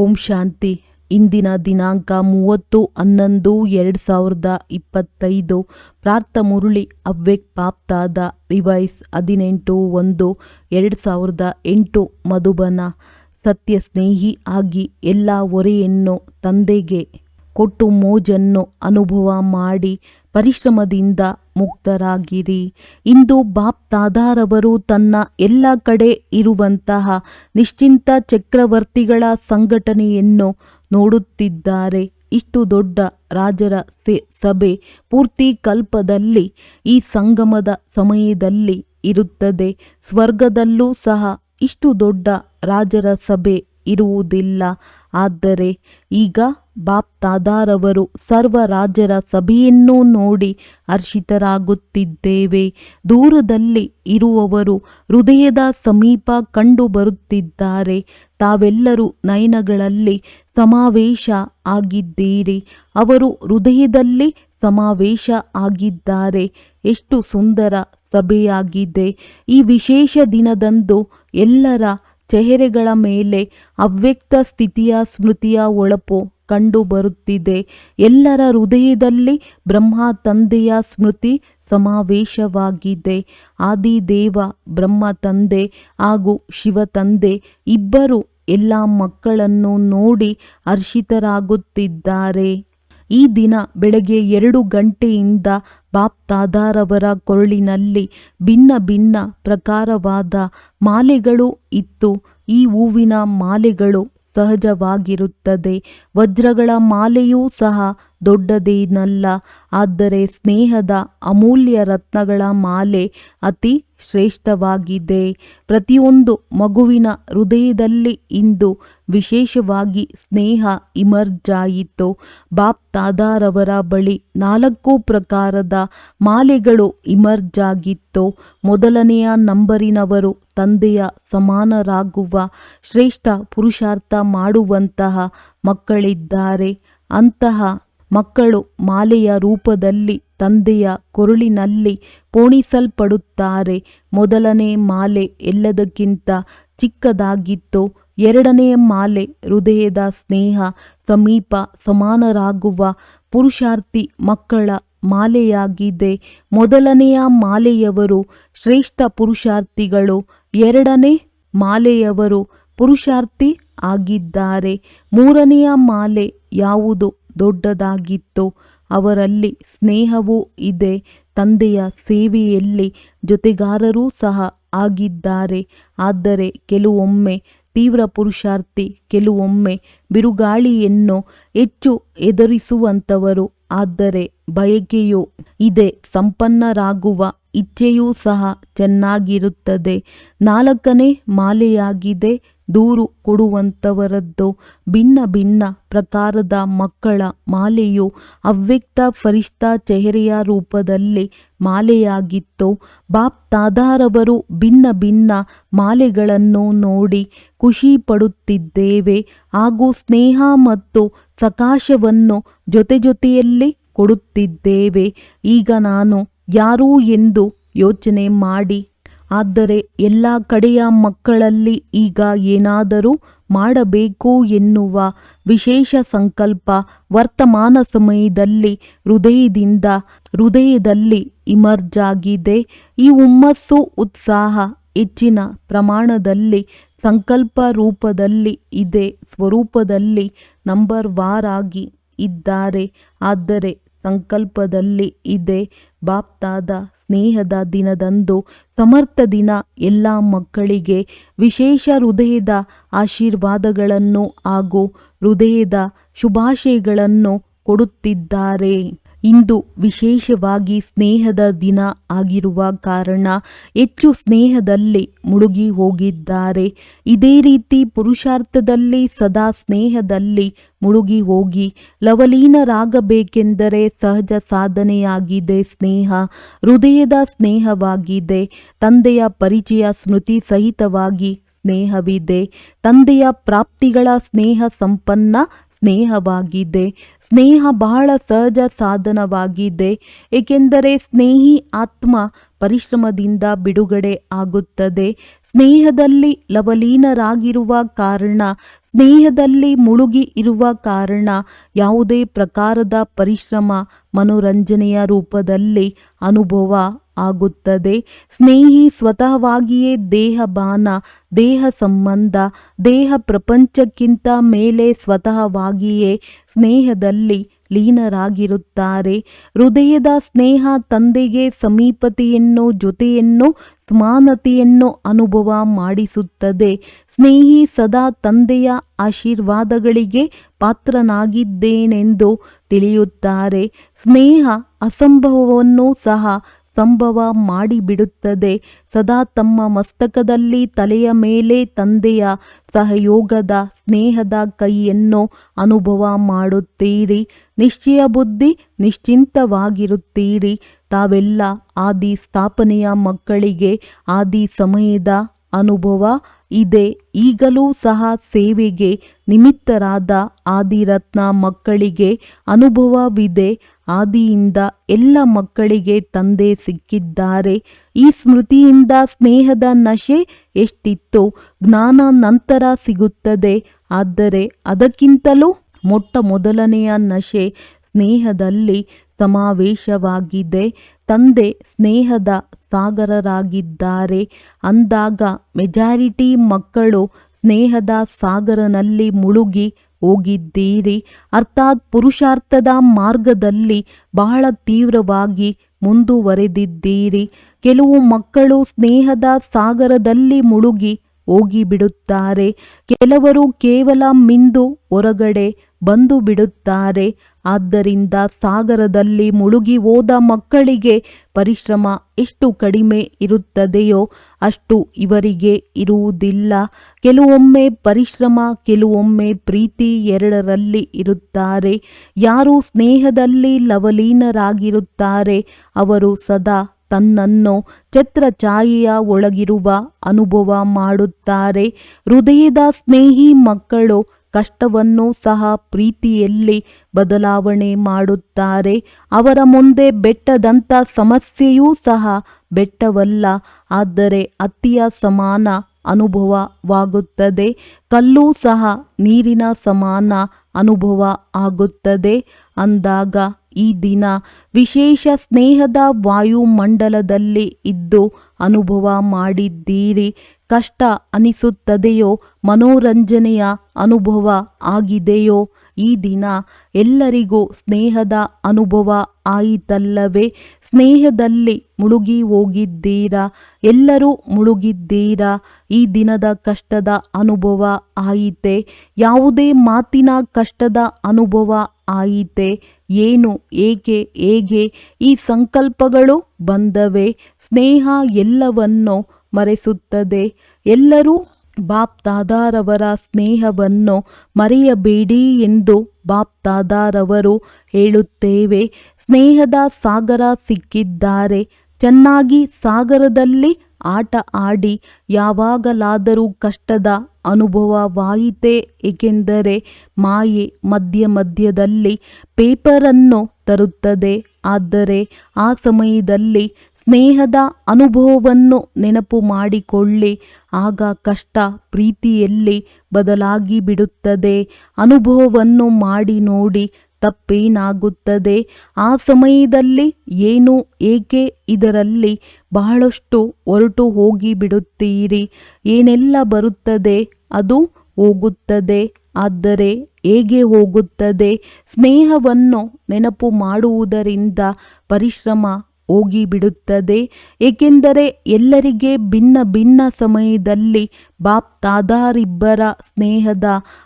ಓಂ ಶಾಂತಿ. ಇಂದಿನ ದಿನಾಂಕ ಮೂವತ್ತು ಹನ್ನೊಂದು ಎರಡು ಸಾವಿರದ ಇಪ್ಪತ್ತೈದು. ಪ್ರಾರ್ಥ ಮುರುಳಿ ಅವ್ಯಕ್ ಪಾಪ್ತಾದ ರಿವೈಸ್ ಹದಿನೆಂಟು ಒಂದು ಎರಡು ಸಾವಿರದ ಎಂಟು ಮಧುಬನ. ಸತ್ಯ ಸ್ನೇಹಿ ಆಗಿ ಎಲ್ಲ ಹೊರೆಯನ್ನು ತಂದೆಗೆ ಕೊಟ್ಟು ಮೋಜನ್ನು ಅನುಭವ ಮಾಡಿ ಪರಿಶ್ರಮದಿಂದ ಮುಕ್ತರಾಗಿರಿ. ಇಂದು ಬಾಪ್ ತಾದಾರವರು ತನ್ನ ಎಲ್ಲ ಕಡೆ ಇರುವಂತಹ ನಿಶ್ಚಿಂತ ಚಕ್ರವರ್ತಿಗಳ ಸಂಘಟನೆಯನ್ನು ನೋಡುತ್ತಿದ್ದಾರೆ. ಇಷ್ಟು ದೊಡ್ಡ ರಾಜರ ಸಭೆ ಪೂರ್ತಿ ಕಲ್ಪದಲ್ಲಿ, ಈ ಸಂಗಮದ ಸಮಯದಲ್ಲಿ ಇರುತ್ತದೆ. ಸ್ವರ್ಗದಲ್ಲೂ ಸಹ ಇಷ್ಟು ದೊಡ್ಡ ರಾಜರ ಸಭೆ ಇರುವುದಿಲ್ಲ. ಆದರೆ ಈಗ ಬಾಪ್ ತಾದಾರವರು ಸರ್ವ ಸಭೆಯನ್ನೂ ನೋಡಿ ಹರ್ಷಿತರಾಗುತ್ತಿದ್ದೇವೆ. ದೂರದಲ್ಲಿ ಇರುವವರು ಹೃದಯದ ಸಮೀಪ ಕಂಡು ಬರುತ್ತಿದ್ದಾರೆ. ತಾವೆಲ್ಲರೂ ನಯನಗಳಲ್ಲಿ ಸಮಾವೇಶ ಆಗಿದ್ದೀರಿ. ಅವರು ಹೃದಯದಲ್ಲಿ ಸಮಾವೇಶ ಆಗಿದ್ದಾರೆ. ಎಷ್ಟು ಸುಂದರ ಸಭೆಯಾಗಿದೆ. ಈ ವಿಶೇಷ ದಿನದಂದು ಎಲ್ಲರ ಚೆಹರೆಗಳ ಮೇಲೆ ಅವ್ಯಕ್ತ ಸ್ಥಿತಿಯ ಸ್ಮೃತಿಯ ಒಳಪು ಕಂಡು ಬರುತ್ತಿದೆ. ಎಲ್ಲರ ಹೃದಯದಲ್ಲಿ ಬ್ರಹ್ಮ ತಂದೆಯ ಸ್ಮೃತಿ ಸಮಾವೇಶವಾಗಿದೆ. ಆದಿದೇವ, ಬ್ರಹ್ಮ ತಂದೆ ಹಾಗೂ ಶಿವ ತಂದೆ ಇಬ್ಬರು ಎಲ್ಲ ಮಕ್ಕಳನ್ನು ನೋಡಿ ಹರ್ಷಿತರಾಗುತ್ತಿದ್ದಾರೆ. ಈ ದಿನ ಬೆಳಗ್ಗೆ ಎರಡು ಗಂಟೆಯಿಂದ ಬಾಪ್ ತಾದಾರವರ ಕೊರಳಿನಲ್ಲಿ ಭಿನ್ನ ಭಿನ್ನ ಪ್ರಕಾರವಾದ ಮಾಲೆಗಳು ಇತ್ತು. ಈ ಹೂವಿನ ಮಾಲೆಗಳು ಸಹಜವಾಗಿರುತ್ತದೆ. ವಜ್ರಗಳ ಮಾಲೆಯೂ ಸಹ ದೊಡ್ಡದೇನಲ್ಲ. ಆದರೆ ಸ್ನೇಹದ ಅಮೂಲ್ಯ ರತ್ನಗಳ ಮಾಲೆ ಅತಿ ಶ್ರೇಷ್ಠವಾಗಿದೆ. ಪ್ರತಿಯೊಂದು ಮಗುವಿನ ಹೃದಯದಲ್ಲಿ ಇಂದು ವಿಶೇಷವಾಗಿ ಸ್ನೇಹ ಇಮರ್ಜಾಯಿತು. ಬಾಪ್ ತಾದಾರವರ ಬಳಿ ನಾಲ್ಕು ಪ್ರಕಾರದ ಮಾಲೆಗಳು ಇಮರ್ಜಾಗಿತ್ತು. ಮೊದಲನೆಯ ನಂಬರಿನವರು ತಂದೆಯ ಸಮಾನರಾಗುವ ಶ್ರೇಷ್ಠ ಪುರುಷಾರ್ಥ ಮಾಡುವಂತಹ ಮಕ್ಕಳಿದ್ದಾರೆ. ಅಂತಹ ಮಕ್ಕಳು ಮಾಲೆಯ ರೂಪದಲ್ಲಿ ತಂದೆಯ ಕೊರುಳಿನಲ್ಲಿ ಪೋಣಿಸಲ್ಪಡುತ್ತಾರೆ. ಮೊದಲನೇ ಮಾಲೆ ಎಲ್ಲದಕ್ಕಿಂತ ಚಿಕ್ಕದಾಗಿತ್ತು. ಎರಡನೇ ಮಾಲೆ ಹೃದಯದ ಸ್ನೇಹ, ಸಮೀಪ ಸಮಾನರಾಗುವ ಪುರುಷಾರ್ಥಿ ಮಕ್ಕಳ ಮಾಲೆಯಾಗಿದೆ. ಮೊದಲನೆಯ ಮಾಲೆಯವರು ಶ್ರೇಷ್ಠ ಪುರುಷಾರ್ಥಿಗಳು. ಎರಡನೇ ಮಾಲೆಯವರು ಪುರುಷಾರ್ಥಿ ಆಗಿದ್ದಾರೆ. ಮೂರನೆಯ ಮಾಲೆ ಯಾವುದು? ದೊಡ್ಡದಾಗಿತ್ತು. ಅವರಲ್ಲಿ ಸ್ನೇಹವೂ ಇದೆ. ತಂದೆಯ ಸೇವೆಯಲ್ಲಿ ಜೊತೆಗಾರರೂ ಸಹ ಆಗಿದ್ದಾರೆ. ಆದರೆ ಕೆಲವೊಮ್ಮೆ ತೀವ್ರ ಪುರುಷಾರ್ಥಿ, ಕೆಲವೊಮ್ಮೆ ಬಿರುಗಾಳಿಯನ್ನು ಹೆಚ್ಚು ಎದುರಿಸುವಂಥವರು. ಆದರೆ ಬಯಕೆಯೂ ಇದೆ. ಸಂಪನ್ನರಾಗುವ ಇಚ್ಛೆಯೂ ಸಹ ಚೆನ್ನಾಗಿರುತ್ತದೆ. ನಾಲ್ಕನೇ ಮಾಲೆಯಾಗಿದೆ. ದೂರು ಕೊಡುವಂಥವರದ್ದು ಭಿನ್ನ ಭಿನ್ನ ಪ್ರಕಾರದ ಮಕ್ಕಳ ಮಾಲೆಯು ಅವ್ಯಕ್ತ ಫರಿಷ್ಠ ಚೆಹರೆಯ ರೂಪದಲ್ಲಿ ಮಾಲೆಯಾಗಿತ್ತು. ಬಾಪ್ ತಾದಾರವರು ಭಿನ್ನ ಭಿನ್ನ ಮಾಲೆಗಳನ್ನು ನೋಡಿ ಖುಷಿ ಪಡುತ್ತಿದ್ದೇವೆ ಹಾಗೂ ಸ್ನೇಹ ಮತ್ತು ಸಕಾಶವನ್ನು ಜೊತೆ ಜೊತೆಯಲ್ಲೇ ಕೊಡುತ್ತಿದ್ದೇವೆ. ಈಗ ನಾನು ಯಾರು ಎಂದು ಯೋಚನೆ ಮಾಡಿ ಆದರೆ ಎಲ್ಲ ಕಡೆಯ ಮಕ್ಕಳಲ್ಲಿ ಈಗ ಏನಾದರೂ ಮಾಡಬೇಕು ಎನ್ನುವ ವಿಶೇಷ ಸಂಕಲ್ಪ ವರ್ತಮಾನ ಸಮಯದಲ್ಲಿ ಹೃದಯದಿಂದ ಹೃದಯದಲ್ಲಿ ಇಮರ್ಜಾಗಿದೆ. ಈ ಹುಮ್ಮಸ್ಸು, ಉತ್ಸಾಹ ಹೆಚ್ಚಿನ ಪ್ರಮಾಣದಲ್ಲಿ ಸಂಕಲ್ಪ ರೂಪದಲ್ಲಿ ಇದೆ, ಸ್ವರೂಪದಲ್ಲಿ ನಂಬರ್ ವಾರಾಗಿ ಇದ್ದಾರೆ. ಆದರೆ ಸಂಕಲ್ಪದಲ್ಲಿ ಇದೆ. ಬಾಪ್ತಾದ ಸ್ನೇಹದ ದಿನದಂದು ಸಮರ್ಥ ದಿನ ಎಲ್ಲ ಮಕ್ಕಳಿಗೆ ವಿಶೇಷ ಹೃದಯದ ಆಶೀರ್ವಾದಗಳನ್ನು ಹಾಗೂ ಹೃದಯದ ಶುಭಾಶಯಗಳನ್ನು ಕೊಡುತ್ತಿದ್ದಾರೆ. ಇಂದು ವಿಶೇಷವಾಗಿ ಸ್ನೇಹದ ದಿನ ಆಗಿರುವ ಕಾರಣ ಹೆಚ್ಚು ಸ್ನೇಹದಲ್ಲಿ ಮುಳುಗಿ ಹೋಗಿದ್ದಾರೆ. ಇದೇ ರೀತಿ ಪುರುಷಾರ್ಥದಲ್ಲಿ ಸದಾ ಸ್ನೇಹದಲ್ಲಿ ಮುಳುಗಿ ಹೋಗಿ ಲವಲೀನರಾಗಬೇಕೆಂದರೆ ಸಹಜ ಸಾಧನೆಯಾಗಿದೆ ಸ್ನೇಹ, ಹೃದಯದ ಸ್ನೇಹವಾಗಿದೆ. ತಂದೆಯ ಪರಿಚಯ ಸ್ಮೃತಿ ಸಹಿತವಾಗಿ ಸ್ನೇಹವಿದೆ. ತಂದೆಯ ಪ್ರಾಪ್ತಿಗಳ ಸ್ನೇಹ ಸಂಪನ್ನ ಸ್ನೇಹವಾಗಿದೆ. ಸ್ನೇಹ ಬಹಳ ಸಹಜ ಸಾಧನವಾಗಿದೆ, ಏಕೆಂದರೆ ಸ್ನೇಹಿ ಆತ್ಮ ಪರಿಶ್ರಮದಿಂದ ಬಿಡುಗಡೆ ಆಗುತ್ತದೆ. ಸ್ನೇಹದಲ್ಲಿ ಲವಲೀನರಾಗಿರುವ ಕಾರಣ, ಸ್ನೇಹದಲ್ಲಿ ಮುಳುಗಿ ಇರುವ ಕಾರಣ ಯಾವುದೇ ಪ್ರಕಾರದ ಪರಿಶ್ರಮ ಮನೋರಂಜನೆಯ ರೂಪದಲ್ಲಿ ಅನುಭವ ಆಗುತ್ತದೆ. ಸ್ನೇಹಿ ಸ್ವತಃವಾಗಿಯೇ ದೇಹಬಾನ ದೇಹ ಸಂಬಂಧ, ದೇಹ ಪ್ರಪಂಚಕ್ಕಿಂತ ಮೇಲೆ ಸ್ವತಃವಾಗಿಯೇ ಸ್ನೇಹದಲ್ಲಿ ಲೀನರಾಗಿರುತ್ತಾರೆ. ಹೃದಯದ ಸ್ನೇಹ ತಂದೆಗೆ ಸಮೀಪತೆಯನ್ನು ಜೊತೆಯನ್ನು ಸಮಾನತೆಯನ್ನು ಅನುಭವ ಮಾಡಿಸುತ್ತದೆ. ಸ್ನೇಹಿ ಸದಾ ತಂದೆಯ ಆಶೀರ್ವಾದಗಳಿಗೆ ಪಾತ್ರನಾಗಿದ್ದೇನೆಂದು ತಿಳಿಯುತ್ತಾರೆ. ಸ್ನೇಹ ಅಸಂಭವವನ್ನು ಸಹ ಸಂಭವ ಮಾಡಿಬಿಡುತ್ತದೆ. ಸದಾ ತಮ್ಮ ಮಸ್ತಕದಲ್ಲಿ ತಲೆಯ ಮೇಲೆ ತಂದೆಯ ಸಹಯೋಗದ ಸ್ನೇಹದ ಕೈಯನ್ನು ಅನುಭವ ಮಾಡುತ್ತೀರಿ. ನಿಶ್ಚಯ ಬುದ್ಧಿ, ನಿಶ್ಚಿಂತವಾಗಿರುತ್ತೀರಿ. ತಾವೆಲ್ಲ ಆದಿ ಸ್ಥಾಪನೆಯ ಮಕ್ಕಳಿಗೆ ಆದಿ ಸಮಯದ ಅನುಭವ ಇದೆ. ಈಗಲೂ ಸಹ ಸೇವೆಗೆ ನಿಮಿತ್ತರಾದ ಆದಿರತ್ನ ಮಕ್ಕಳಿಗೆ ಅನುಭವವಿದೆ. ಆದಿಯಿಂದ ಎಲ್ಲ ಮಕ್ಕಳಿಗೆ ತಂದೆ ಸಿಕ್ಕಿದ್ದಾರೆ. ಈ ಸ್ಮೃತಿಯಿಂದ ಸ್ನೇಹದ ನಶೆ ಎಷ್ಟಿತ್ತು ಜ್ಞಾನ ನಂತರ ಸಿಗುತ್ತದೆ. ಆದರೆ ಅದಕ್ಕಿಂತಲೂ ಮೊಟ್ಟ ಮೊದಲನೆಯ ನಶೆ ಸ್ನೇಹದಲ್ಲಿ ಸಮಾವೇಶವಾಗಿದೆ. ತಂದೆ ಸ್ನೇಹದ ಸಾಗರರಾಗಿದ್ದಾರೆ. ಅಂದಾಗ ಮೆಜಾರಿಟಿ ಮಕ್ಕಳು ಸ್ನೇಹದ ಸಾಗರನಲ್ಲಿ ಮುಳುಗಿ ಹೋಗಿದ್ದೀರಿ. ಅರ್ಥಾತ್ ಪುರುಷಾರ್ಥದ ಮಾರ್ಗದಲ್ಲಿ ಬಹಳ ತೀವ್ರವಾಗಿ ಮುಂದುವರೆದಿದ್ದೀರಿ. ಕೆಲವು ಮಕ್ಕಳು ಸ್ನೇಹದ ಸಾಗರದಲ್ಲಿ ಮುಳುಗಿ ಹೋಗಿಬಿಡುತ್ತಾರೆ. ಕೆಲವರು ಕೇವಲ ಮಿಂದು ಹೊರಗಡೆ ಬಂದು ಬಿಡುತ್ತಾರೆ ಆದ್ದರಿಂದ ಸಾಗರದಲ್ಲಿ ಮುಳುಗಿ ಹೋದ ಮಕ್ಕಳಿಗೆ ಪರಿಶ್ರಮ ಎಷ್ಟು ಕಡಿಮೆ ಇರುತ್ತದೆಯೋ ಅಷ್ಟು ಇವರಿಗೆ ಇರುವುದಿಲ್ಲ. ಕೆಲವೊಮ್ಮೆ ಪರಿಶ್ರಮ, ಕೆಲವೊಮ್ಮೆ ಪ್ರೀತಿ ಎರಡರಲ್ಲಿ ಇರುತ್ತಾರೆ. ಯಾರು ಸ್ನೇಹದಲ್ಲಿ ಲವಲೀನರಾಗಿರುತ್ತಾರೆ, ಅವರು ಸದಾ ತನ್ನನ್ನು ಛತ್ರಛಾಯೆಯ ಒಳಗಿರುವ ಅನುಭವ ಮಾಡುತ್ತಾರೆ. ಹೃದಯದ ಸ್ನೇಹಿ ಮಕ್ಕಳು ಕಷ್ಟವನ್ನು ಸಹ ಪ್ರೀತಿಯಲ್ಲಿ ಬದಲಾವಣೆ ಮಾಡುತ್ತಾರೆ. ಅವರ ಮುಂದೆ ಬೆಟ್ಟದಂಥ ಸಮಸ್ಯೆಯೂ ಸಹ ಬೆಟ್ಟವಲ್ಲ, ಆದರೆ ಅತಿಯ ಸಮಾನ ಅನುಭವವಾಗುತ್ತದೆ. ಕಲ್ಲೂ ಸಹ ನೀರಿನ ಸಮಾನ ಅನುಭವ ಆಗುತ್ತದೆ. ಅಂದಾಗ ಈ ದಿನ ವಿಶೇಷ ಸ್ನೇಹದ ವಾಯುಮಂಡಲದಲ್ಲಿ ಇದ್ದು ಅನುಭವ ಮಾಡಿದ್ದೀರಿ. ಕಷ್ಟ ಅನಿಸುತ್ತದೆಯೋ ಮನೋರಂಜನೆಯ ಅನುಭವ ಆಗಿದೆಯೋ ಈ ದಿನ ಎಲ್ಲರಿಗೂ ಸ್ನೇಹದ ಅನುಭವ ಆಯಿತಲ್ಲವೇ? ಸ್ನೇಹದಲ್ಲಿ ಮುಳುಗಿ ಹೋಗಿದ್ದೀರಾ? ಎಲ್ಲರೂ ಮುಳುಗಿದ್ದೀರಾ? ಈ ದಿನದ ಕಷ್ಟದ ಅನುಭವ ಆಯಿತೆ? ಯಾವುದೇ ಮಾತಿನ ಕಷ್ಟದ ಅನುಭವ ಆಯಿತೆ? ಏನು, ಏಕೆ, ಹೇಗೆ? ಈ ಸಂಕಲ್ಪಗಳು ಬಂದವೆ? ಸ್ನೇಹ ಎಲ್ಲವನ್ನು ಮರೆಸುತ್ತದೆ. ಎಲ್ಲರೂ ಬಾಪ್ ದಾದಾರವರ ಸ್ನೇಹವನ್ನು ಮರೆಯಬೇಡಿ ಎಂದು ಬಾಪ್ ದಾದಾರವರು ಹೇಳುತ್ತೇವೆ. ಸ್ನೇಹದ ಸಾಗರ ಸಿಕ್ಕಿದ್ದಾರೆ. ಚೆನ್ನಾಗಿ ಸಾಗರದಲ್ಲಿ ಆಟ ಆಡಿ, ಯಾವಾಗಲಾದರೂ ಕಷ್ಟದ ಅನುಭವವಾಯಿತೆ. ಏಕೆಂದರೆ ಮಾಯೆ ಮಧ್ಯ ಮಧ್ಯದಲ್ಲಿ ಪೇಪರನ್ನು ತರುತ್ತದೆ. ಆದರೆ ಆ ಸಮಯದಲ್ಲಿ ಸ್ನೇಹದ ಅನುಭವವನ್ನು ನೆನಪು ಮಾಡಿಕೊಳ್ಳಿ. ಆಗ ಕಷ್ಟ ಪ್ರೀತಿಯಲ್ಲಿ ಬದಲಾಗಿ ಬಿಡುತ್ತದೆ. ಅನುಭವವನ್ನು ಮಾಡಿ ನೋಡಿ ತಪ್ಪೇನಾಗುತ್ತದೆ. ಆ ಸಮಯದಲ್ಲಿ ಏನು, ಏಕೆ ಇದರಲ್ಲಿ ಬಹಳಷ್ಟು ಹೊರಟು ಹೋಗಿ ಬಿಡುತ್ತೀರಿ. ಏನೆಲ್ಲ ಬರುತ್ತದೆ ಅದು ಹೋಗುತ್ತದೆ. ಆದರೆ ಹೇಗೆ ಹೋಗುತ್ತದೆ? ಸ್ನೇಹವನ್ನು ನೆನಪು ಮಾಡುವುದರಿಂದ ಪರಿಶ್ರಮ ಹೋಗಿಬಿಡುತ್ತದೆ. ಏಕೆಂದರೆ ಎಲ್ಲರಿಗೆ ಭಿನ್ನ ಭಿನ್ನ ಸಮಯದಲ್ಲಿ ಬಾಪ್ ತಾದಾರಿಬ್ಬರ ಸ್ನೇಹದ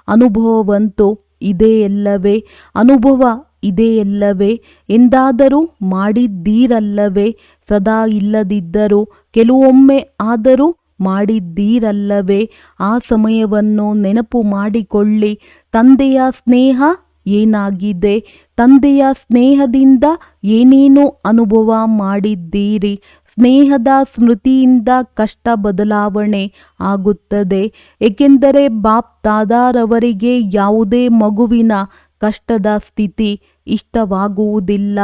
ಅನುಭವವಂತೂ ಇದೆಯಲ್ಲವೇ ಅನುಭವ ಇದೆಯಲ್ಲವೇ ಎಂದಾದರೂ ಮಾಡಿದ್ದೀರಲ್ಲವೇ. ಸದಾ ಇಲ್ಲದಿದ್ದರೂ ಕೆಲವೊಮ್ಮೆ ಆದರೂ ಮಾಡಿದ್ದೀರಲ್ಲವೇ. ಆ ಸಮಯವನ್ನು ನೆನಪು ಮಾಡಿಕೊಳ್ಳಿ. ತಂದೆಯ ಸ್ನೇಹ ಏನಾಗಿದೆ? ತಂದೆಯ ಸ್ನೇಹದಿಂದ ಏನೇನು ಅನುಭವ ಮಾಡಿದ್ದೀರಿ? ಸ್ನೇಹದ ಸ್ಮೃತಿಯಿಂದ ಕಷ್ಟ ಬದಲಾವಣೆ ಆಗುತ್ತದೆ. ಏಕೆಂದರೆ ಬಾಪ್ ದಾದಾರವರಿಗೆ ಯಾವುದೇ ಮಗುವಿನ ಕಷ್ಟದ ಸ್ಥಿತಿ ಇಷ್ಟವಾಗುವುದಿಲ್ಲ.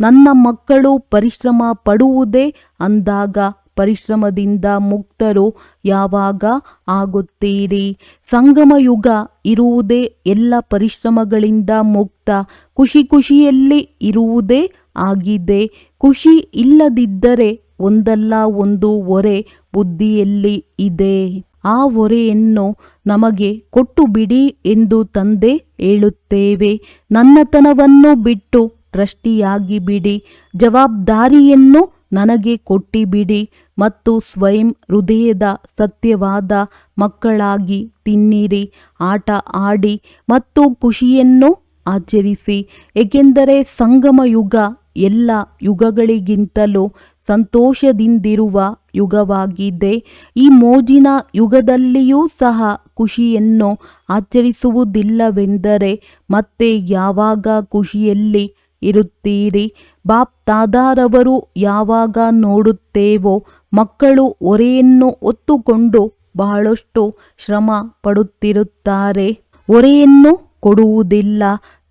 ನನ್ನ ಮಕ್ಕಳು ಪರಿಶ್ರಮ ಪಡುವುದೇ ಅಂದಾಗ ಪರಿಶ್ರಮದಿಂದ ಮುಕ್ತರು ಯಾವಾಗ ಆಗುತ್ತೀರಿ? ಸಂಗಮ ಯುಗ ಇರುವುದೇ ಎಲ್ಲ ಪರಿಶ್ರಮಗಳಿಂದ ಮುಕ್ತ. ಖುಷಿ ಖುಷಿಯಲ್ಲಿ ಇರುವುದೇ ಆಗಿದೆ. ಖುಷಿ ಇಲ್ಲದಿದ್ದರೆ ಒಂದಲ್ಲ ಒಂದು ಒರೆ ಬುದ್ಧಿಯಲ್ಲಿ ಇದೆ. ಆ ಹೊರೆಯನ್ನು ನಮಗೆ ಕೊಟ್ಟು ಬಿಡಿ ಎಂದು ತಂದೆ ಹೇಳುತ್ತೇವೆ. ನನ್ನತನವನ್ನು ಬಿಟ್ಟು ಟ್ರಸ್ಟಿಯಾಗಿ ಬಿಡಿ. ಜವಾಬ್ದಾರಿಯನ್ನು ನನಗೆ ಕೊಟ್ಟಿಬಿಡಿ ಮತ್ತು ಸ್ವಯಂ ಹೃದಯದ ಸತ್ಯವಾದ ಮಕ್ಕಳಾಗಿ ತಿನ್ನಿರಿ. ಆಟ ಆಡಿ ಮತ್ತು ಖುಷಿಯನ್ನು ಆಚರಿಸಿ. ಏಕೆಂದರೆ ಸಂಗಮ ಯುಗ ಎಲ್ಲ ಯುಗಗಳಿಗಿಂತಲೂ ಸಂತೋಷದಿಂದಿರುವ ಯುಗವಾಗಿದೆ. ಈ ಮೋಜಿನ ಯುಗದಲ್ಲಿಯೂ ಸಹ ಖುಷಿಯನ್ನು ಆಚರಿಸುವುದಿಲ್ಲವೆಂದರೆ ಮತ್ತೆ ಯಾವಾಗ ಖುಷಿಯಲ್ಲಿ ಇರುತ್ತೀರಿ? ಬಾಪ್ ತಾದಾರವರು ಯಾವಾಗ ನೋಡುತ್ತೇವೋ ಮಕ್ಕಳು ಒರೆಯನ್ನು ಒತ್ತುಕೊಂಡು ಬಹಳಷ್ಟು ಶ್ರಮ ಪಡುತ್ತಿರುತ್ತಾರೆ ಒರೆಯನ್ನು ಕೊಡುವುದಿಲ್ಲ,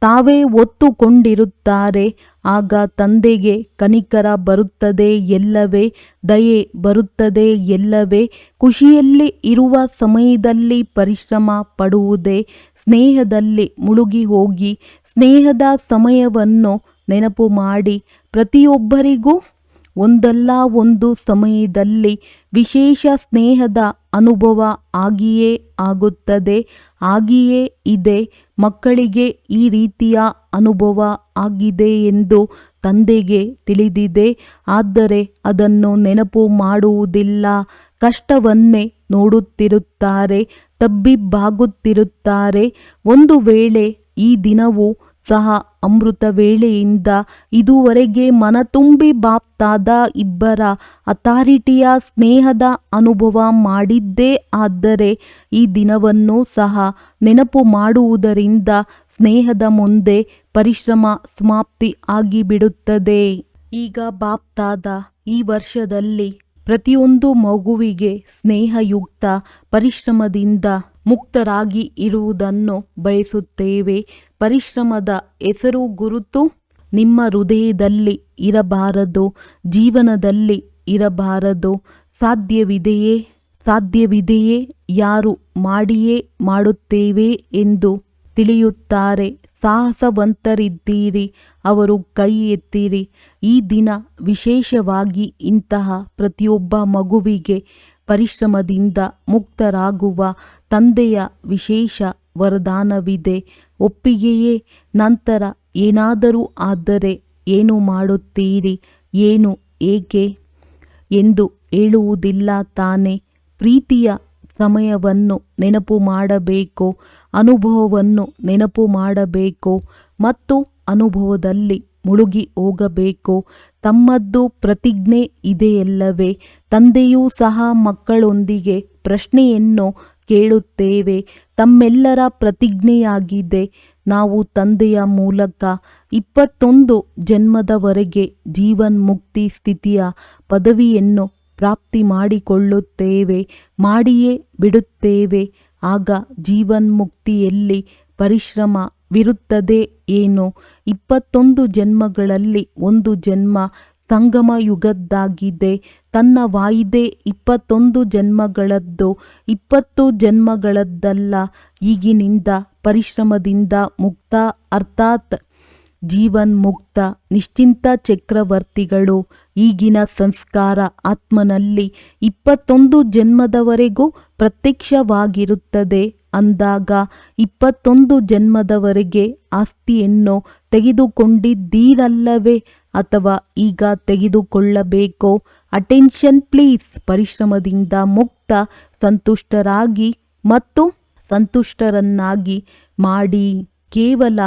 ತಾವೇ ಒತ್ತುಕೊಂಡಿರುತ್ತಾರೆ ಆಗ ತಂದೆಗೆ ಕನಿಕರ ಬರುತ್ತದೆ ಎಲ್ಲವೇ, ದಯೆ ಬರುತ್ತದೆ ಎಲ್ಲವೇ. ಖುಷಿಯಲ್ಲಿ ಇರುವ ಸಮಯದಲ್ಲಿ ಪರಿಶ್ರಮ ಪಡುವುದೇ, ಸ್ನೇಹದಲ್ಲಿ ಮುಳುಗಿ ಹೋಗಿ ಸ್ನೇಹದ ಸಮಯವನ್ನು ನೆನಪು ಮಾಡಿ ಪ್ರತಿಯೊಬ್ಬರಿಗೂ ಒಂದಲ್ಲ ಒಂದು ಸಮಯದಲ್ಲಿ ವಿಶೇಷ ಸ್ನೇಹದ ಅನುಭವ ಆಗಿಯೇ ಆಗುತ್ತದೆ, ಆಗಿಯೇ ಇದೆ. ಮಕ್ಕಳಿಗೆ ಈ ರೀತಿಯ ಅನುಭವ ಆಗಿದೆ ಎಂದು ತಂದೆಗೆ ತಿಳಿದಿದೆ. ಆದರೆ ಅದನ್ನು ನೆನಪು ಮಾಡುವುದಿಲ್ಲ. ಕಷ್ಟವನ್ನೇ ನೋಡುತ್ತಿರುತ್ತಾರೆ, ತಬ್ಬಿಬ್ಬಾಗುತ್ತಿರುತ್ತಾರೆ. ಒಂದು ವೇಳೆ ಈ ದಿನವೂ ಸಹ ಅಮೃತ ವೇಳೆಯಿಂದ ಇದುವರೆಗೆ ಮನತುಂಬಿ ಬಾಪ್ತಾದ ಇಬ್ಬರ ಅಥಾರಿಟಿಯ ಸ್ನೇಹದ ಅನುಭವ ಮಾಡಿದ್ದೇ ಆದರೆ ಈ ದಿನವನ್ನು ಸಹ ನೆನಪು ಮಾಡುವುದರಿಂದ ಸ್ನೇಹದ ಮುಂದೆ ಪರಿಶ್ರಮ ಸಮಾಪ್ತಿ ಆಗಿಬಿಡುತ್ತದೆ. ಈಗ ಬಾಪ್ತಾದ ಈ ವರ್ಷದಲ್ಲಿ ಪ್ರತಿಯೊಂದು ಮಗುವಿಗೆ ಸ್ನೇಹಯುಕ್ತ ಪರಿಶ್ರಮದಿಂದ ಮುಕ್ತರಾಗಿ ಇರುವುದನ್ನು ಬಯಸುತ್ತೇವೆ. ಪರಿಶ್ರಮದ ಹೆಸರು ಗುರುತು ನಿಮ್ಮ ಹೃದಯದಲ್ಲಿ ಇರಬಾರದು, ಜೀವನದಲ್ಲಿ ಇರಬಾರದು. ಸಾಧ್ಯವಿದೆಯೇ? ಸಾಧ್ಯವಿದೆಯೇ? ಯಾರು ಮಾಡಿಯೇ ಮಾಡುತ್ತೇವೆ ಎಂದು ತಿಳಿಯುತ್ತಾರೆ. ಸಾಹಸವಂತರಿದ್ದೀರಿ, ಅವರು ಕೈ ಎತ್ತಿರಿ. ಈ ದಿನ ವಿಶೇಷವಾಗಿ ಇಂತಹ ಪ್ರತಿಯೊಬ್ಬ ಮಗುವಿಗೆ ಪರಿಶ್ರಮದಿಂದ ಮುಕ್ತರಾಗುವ ತಂದೆಯ ವಿಶೇಷ ವರದಾನವಿದೆ. ಒಪ್ಪಿಗೆಯೇ ನಂತರ ಏನಾದರೂ ಆದರೆ ಏನು ಮಾಡುತ್ತೀರಿ? ಏನು ಏಕೆ? ಎಂದು ಹೇಳುವುದಿಲ್ಲ ತಾನೆ. ಪ್ರೀತಿಯ ಸಮಯವನ್ನು ನೆನಪು ಮಾಡಬೇಕು? ಅನುಭವವನ್ನು ನೆನಪು ಮಾಡಬೇಕು? ಮತ್ತು ಅನುಭವದಲ್ಲಿ ಮುಳುಗಿ ಹೋಗಬೇಕು? ತಮ್ಮದ್ದು ಪ್ರತಿಜ್ಞೆ ಇದೆಯಲ್ಲವೇ? ತಂದೆಯೂ ಸಹ ಮಕ್ಕಳೊಂದಿಗೆ ಪ್ರಶ್ನೆಯನ್ನು ಕೇಳುತ್ತೇವೆ, ತಮ್ಮೆಲ್ಲರ ಪ್ರತಿಜ್ಞೆಯಾಗಿದೆ. ನಾವು ತಂದೆಯ ಮೂಲಕ ಇಪ್ಪತ್ತೊಂದು ಜನ್ಮದವರೆಗೆ ಜೀವನ್ಮುಕ್ತಿ ಸ್ಥಿತಿಯ ಪದವಿಯನ್ನು ಪ್ರಾಪ್ತಿ ಮಾಡಿಕೊಳ್ಳುತ್ತೇವೆ, ಮಾಡಿಯೇ ಬಿಡುತ್ತೇವೆ. ಆಗ ಜೀವನ್ಮುಕ್ತಿಯಲ್ಲಿ ಪರಿಶ್ರಮವಿರುತ್ತದೆ ಏನು? ಇಪ್ಪತ್ತೊಂದು ಜನ್ಮಗಳಲ್ಲಿ ಒಂದು ಜನ್ಮ ಸಂಗಮ ಯುಗದ್ದಾಗಿದೆ ತನ್ನ ವಾಯಿದೆ ಇಪ್ಪತ್ತೊಂದು ಜನ್ಮಗಳದ್ದು, ಇಪ್ಪತ್ತು ಜನ್ಮಗಳದ್ದಲ್ಲ. ಈಗಿನಿಂದ ಪರಿಶ್ರಮದಿಂದ ಮುಕ್ತ, ಅರ್ಥಾತ್ ಜೀವನ್ ಮುಕ್ತ ನಿಶ್ಚಿಂತ ಚಕ್ರವರ್ತಿಗಳು ಈಗಿನ ಸಂಸ್ಕಾರ ಆತ್ಮನಲ್ಲಿ ಇಪ್ಪತ್ತೊಂದು ಜನ್ಮದವರೆಗೂ ಪ್ರತ್ಯಕ್ಷವಾಗಿರುತ್ತದೆ. ಅಂದಾಗ ಇಪ್ಪತ್ತೊಂದು ಜನ್ಮದವರೆಗೆ ಆಸ್ತಿಯನ್ನು ತೆಗೆದುಕೊಂಡಿದ್ದೀರಲ್ಲವೇ? ಅಥವಾ ಈಗ ತೆಗೆದುಕೊಳ್ಳಬೇಕೋ? ಅಟೆನ್ಷನ್ ಪ್ಲೀಸ್ ಪರಿಶ್ರಮದಿಂದ ಮುಕ್ತ, ಸಂತುಷ್ಟರಾಗಿ ಮತ್ತು ಸಂತುಷ್ಟರನ್ನಾಗಿ ಮಾಡಿ. ಕೇವಲ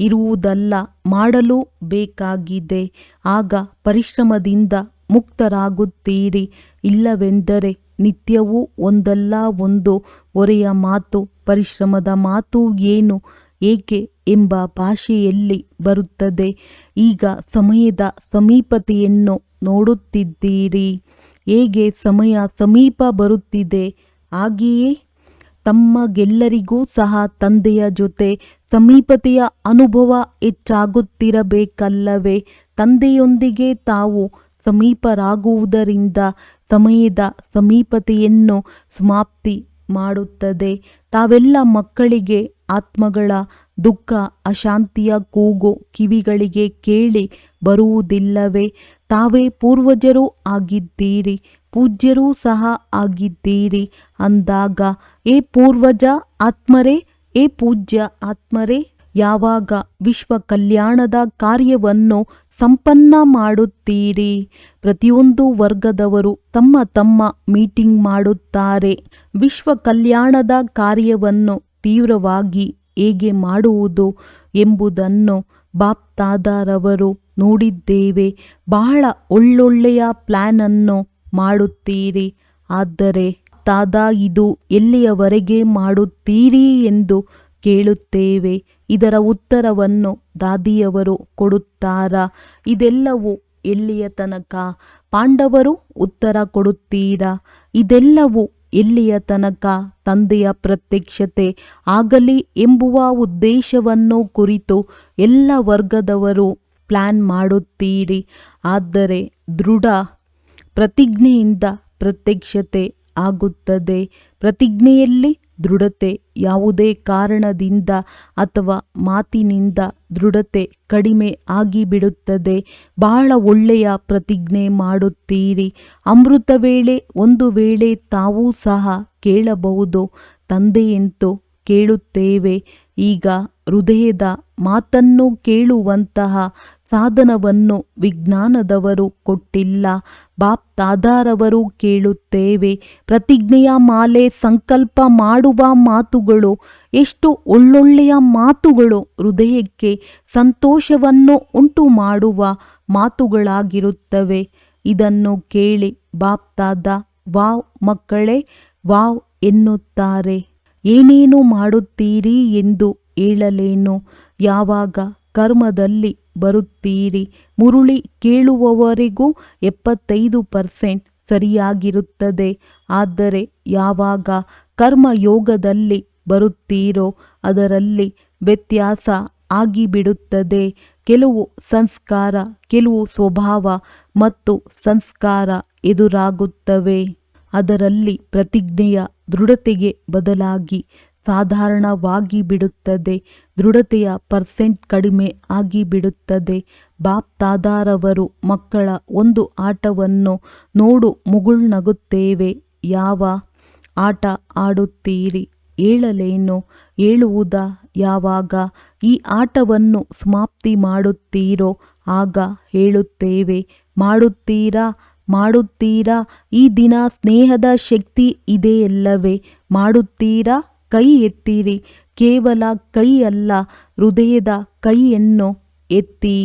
ಇರುವುದಲ್ಲ, ಮಾಡಲು ಬೇಕಾಗಿದೆ. ಆಗ ಪರಿಶ್ರಮದಿಂದ ಮುಕ್ತರಾಗುತ್ತೀರಿ. ಇಲ್ಲವೆಂದರೆ ನಿತ್ಯವೂ ಒಂದಲ್ಲ ಒಂದು ಒರೆಯ ಮಾತು, ಪರಿಶ್ರಮದ ಮಾತು ಏನು? ಏಕೆ ಎಂಬ ಭಾಷೆಯಲ್ಲಿ ಬರುತ್ತದೆ. ಈಗ ಸಮಯದ ಸಮೀಪತೆಯನ್ನು ನೋಡುತ್ತಿದ್ದೀರಿ. ಹೇಗೆ ಸಮಯ ಸಮೀಪ ಬರುತ್ತಿದೆ? ಹಾಗೆಯೇ ತಮ್ಮಗೆಲ್ಲರಿಗೂ ಸಹ ತಂದೆಯ ಜೊತೆ ಸಮೀಪತೆಯ ಅನುಭವ ಹೆಚ್ಚಾಗುತ್ತಿರಬೇಕಲ್ಲವೇ? ತಂದೆಯೊಂದಿಗೆ ತಾವು ಸಮೀಪರಾಗುವುದರಿಂದ ಸಮಯದ ಸಮೀಪತೆಯನ್ನು ಸಮಾಪ್ತಿ ಮಾಡುತ್ತದೆ. ತಾವೆಲ್ಲ ಮಕ್ಕಳಿಗೆ ಆತ್ಮಗಳ ದುಃಖ, ಅಶಾಂತಿಯ ಕೂಗು ಕಿವಿಗಳಿಗೆ ಕೇಳಿ ಬರುವುದಿಲ್ಲವೇ? ತಾವೇ ಪೂರ್ವಜರೂ ಆಗಿದ್ದೀರಿ, ಪೂಜ್ಯರೂ ಸಹ ಆಗಿದ್ದೀರಿ ಅಂದಾಗ, ಏ ಪೂರ್ವಜ ಆತ್ಮರೇ, ಏ ಪೂಜ್ಯ ಆತ್ಮರೇ? ಯಾವಾಗ ವಿಶ್ವ ಕಲ್ಯಾಣದ ಕಾರ್ಯವನ್ನು ಸಂಪನ್ನ ಮಾಡುತ್ತೀರಿ? ಪ್ರತಿಯೊಂದು ವರ್ಗದವರು ತಮ್ಮ ತಮ್ಮ ಮೀಟಿಂಗ್ ಮಾಡುತ್ತಾರೆ. ವಿಶ್ವ ಕಲ್ಯಾಣದ ಕಾರ್ಯವನ್ನು ತೀವ್ರವಾಗಿ ಹೇಗೆ ಮಾಡುವುದು ಎಂಬುದನ್ನು ಬಾಪ್ತಾದಾರವರು ನೋಡಿದ್ದೇವೆ. ಬಹಳ ಒಳ್ಳೊಳ್ಳೆಯ ಪ್ಲ್ಯಾನನ್ನು ಮಾಡುತ್ತೀರಿ. ಆದರೆ ತಾದ, ಇದು ಎಲ್ಲಿಯವರೆಗೆ ಮಾಡುತ್ತೀರಿ ಎಂದು ಕೇಳುತ್ತೇವೆ. ಇದರ ಉತ್ತರವನ್ನು ದಾದಿಯವರು ಕೊಡುತ್ತಾರಾ? ಇದೆಲ್ಲವೂ ಎಲ್ಲಿಯ ತನಕ? ಪಾಂಡವರು ಉತ್ತರ ಕೊಡುತ್ತೀರಾ? ಇದೆಲ್ಲವೂ ಎಲ್ಲಿಯ ತನಕ ತಂದೆಯ ಪ್ರತ್ಯಕ್ಷತೆ ಆಗಲಿ ಎಂಬುವ ಉದ್ದೇಶವನ್ನು ಕುರಿತು ಎಲ್ಲ ವರ್ಗದವರು ಪ್ಲ್ಯಾನ್ ಮಾಡುತ್ತೀರಿ. ಆದರೆ ದೃಢ ಪ್ರತಿಜ್ಞೆಯಿಂದ ಪ್ರತ್ಯಕ್ಷತೆ ಆಗುತ್ತದೆ. ಪ್ರತಿಜ್ಞೆಯಲ್ಲಿ ದೃಢತೆ, ಯಾವುದೇ ಕಾರಣದಿಂದ ಅಥವಾ ಮಾತಿನಿಂದ ದೃಢತೆ ಕಡಿಮೆ ಆಗಿಬಿಡುತ್ತದೆ. ಬಹಳ ಒಳ್ಳೆಯ ಪ್ರತಿಜ್ಞೆ ಮಾಡುತ್ತೀರಿ. ಅಮೃತ ವೇಳೆ, ಒಂದು ವೇಳೆ ತಾವೂ ಸಹ ಕೇಳಬಹುದು. ತಂದೆಯಂತೂ ಕೇಳುತ್ತೇವೆ. ಈಗ ಹೃದಯದ ಮಾತನ್ನು ಕೇಳುವಂತಹ ಸಾಧನವನ್ನು ವಿಜ್ಞಾನದವರು ಕೊಟ್ಟಿಲ್ಲ. ಬಾಪ್ ದಾದಾರವರು ಕೇಳುತ್ತೇವೆ, ಪ್ರತಿಜ್ಞೆಯ ಮಾಲೆ ಸಂಕಲ್ಪ ಮಾಡುವ ಮಾತುಗಳು, ಎಷ್ಟು ಒಳ್ಳೊಳ್ಳೆಯ ಮಾತುಗಳು ಹೃದಯಕ್ಕೆ ಸಂತೋಷವನ್ನು ಉಂಟು ಮಾಡುವ ಮಾತುಗಳಾಗಿರುತ್ತವೆ. ಇದನ್ನು ಕೇಳಿ ಬಾಪ್ ವಾವ್ ಮಕ್ಕಳೇ, ವಾವ್ ಎನ್ನುತ್ತಾರೆ. ಏನೇನು ಮಾಡುತ್ತೀರಿ ಎಂದು ಹೇಳಲೇನು. ಯಾವಾಗ ಕರ್ಮದಲ್ಲಿ ಬರುತ್ತೀರಿ ಮುರುಳಿ ಕೇಳುವವರೆಗೂ ಎಪ್ಪತ್ತೈದು ಪರ್ಸೆಂಟ್ ಸರಿಯಾಗಿರುತ್ತದೆ. ಆದರೆ ಯಾವಾಗ ಕರ್ಮಯೋಗದಲ್ಲಿ ಬರುತ್ತೀರೋ ಅದರಲ್ಲಿ ವ್ಯತ್ಯಾಸ ಆಗಿಬಿಡುತ್ತದೆ. ಕೆಲವು ಸಂಸ್ಕಾರ, ಕೆಲವು ಸ್ವಭಾವ ಮತ್ತು ಸಂಸ್ಕಾರ ಎದುರಾಗುತ್ತವೆ. ಅದರಲ್ಲಿ ಪ್ರತಿಜ್ಞೆಯ ದೃಢತೆಗೆ ಬದಲಾಗಿ ಸಾಧಾರಣವಾಗಿ ಬಿಡುತ್ತದೆ ದೃಢತೆಯ ಪರ್ಸೆಂಟ್ ಕಡಿಮೆ ಆಗಿಬಿಡುತ್ತದೆ. ಬಾಪ್ ತಾದಾರವರು ಮಕ್ಕಳ ಒಂದು ಆಟವನ್ನು ನೋಡು ಮುಗುಳ್ನಗುತ್ತೇವೆ ಯಾವ ಆಟ ಆಡುತ್ತೀರಿ? ಹೇಳಲೇನು ಹೇಳುವುದ ಯಾವಾಗ? ಈ ಆಟವನ್ನು ಸಮಾಪ್ತಿ ಮಾಡುತ್ತೀರೋ? ಆಗ ಹೇಳುತ್ತೇವೆ, ಮಾಡುತ್ತೀರಾ? ಮಾಡುತ್ತೀರಾ? ಈ ದಿನ ಸ್ನೇಹದ ಶಕ್ತಿ ಇದೆಯಲ್ಲವೇ? ಮಾಡುತ್ತೀರಾ? ಕೈ ಎತ್ತಿರಿ. ಕೇವಲ ಕೈ ಅಲ್ಲ ಹೃದಯದ ಕೈಯನ್ನು ಎತ್ತಿ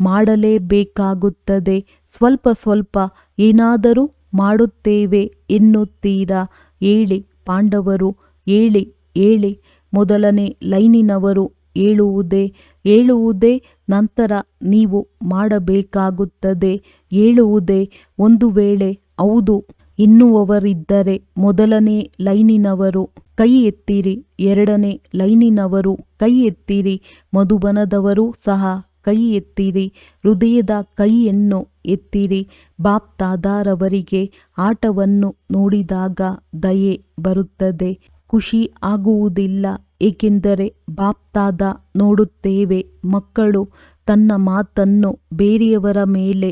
ಮಾಡಲೇಬೇಕಾಗುತ್ತದೆ. ಸ್ವಲ್ಪ ಸ್ವಲ್ಪ ಏನಾದರೂ ಮಾಡುತ್ತೇವೆ ಎನ್ನುತ್ತೀರಾ? ಹೇಳಿ ಪಾಂಡವರು, ಹೇಳಿ ಹೇಳಿ. ಮೊದಲನೇ ಲೈನಿನವರು ಹೇಳುವುದೇ ಹೇಳುವುದೇ ನಂತರ ನೀವು ಮಾಡಬೇಕಾಗುತ್ತದೆ. ಹೇಳುವುದೇ, ಒಂದು ವೇಳೆ ಹೌದು ಎನ್ನುವವರಿದ್ದರೆ ಮೊದಲನೇ ಲೈನಿನವರು ಕೈ ಎತ್ತಿರಿ ಎರಡನೇ ಲೈನಿನವರು ಕೈ ಎತ್ತಿರಿ ಮಧುಬನದವರು ಸಹ ಕೈ ಎತ್ತಿರಿ ಹೃದಯದ ಕೈಯನ್ನು ಎತ್ತಿರಿ. ಬಾಪ್ತಾದಾರವರಿಗೆ ಆಟವನ್ನು ನೋಡಿದಾಗ ದಯೆ ಬರುತ್ತದೆ. ಖುಷಿ ಆಗುವುದಿಲ್ಲ, ಏಕೆಂದರೆ ಬಾಪ್ತಾದ ನೋಡುತ್ತೇವೆ. ಮಕ್ಕಳು ತನ್ನ ಮಾತನ್ನು ಬೇರೆಯವರ ಮೇಲೆ